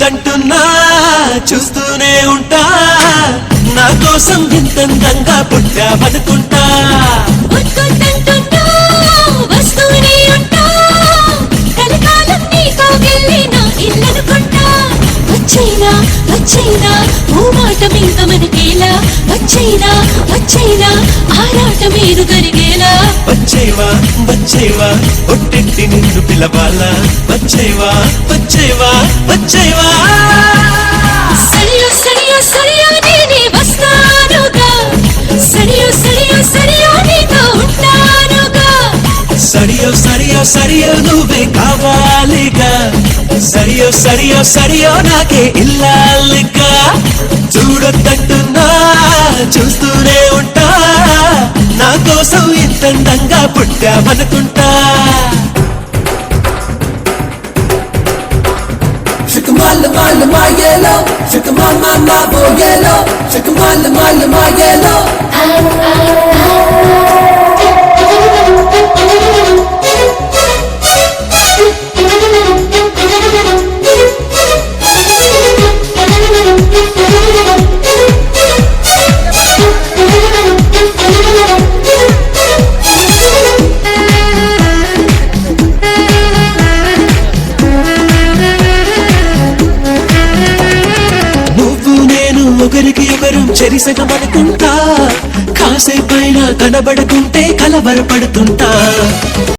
వద్దంటున్నా చూస్తూనే ఉంటా. నా కోసం వింతంగా పుట్టా బతుకుంటా. వచ్చైనా వచ్చైనా మీద వచ్చైనా వచ్చైనా మీరు వచ్చేవా వచ్చేవా ఒట్టెట్టి నిన్ను పిలవాలా? వచ్చేవా వచ్చేవా వచ్చేవా? సరియో సరియో సరియో నువ్వే కావాలిగా సరియో సరియో సరియో నాకే ఇల్లాలిగా చూడొద్దంటున్నా చూస్తూనే ఉంటా. నా కోసం ఇంతందంగా పుట్టామనుకుంటా Shaka mala mala my yellow, shaka mama mama yellow, shaka mala mala my yellow. నువ్వు ఒకరికి ఒకరు చెరిసగమనుకుంటా కాసేపైనా కనబడుతుంటే కలవరపడుతుంటా?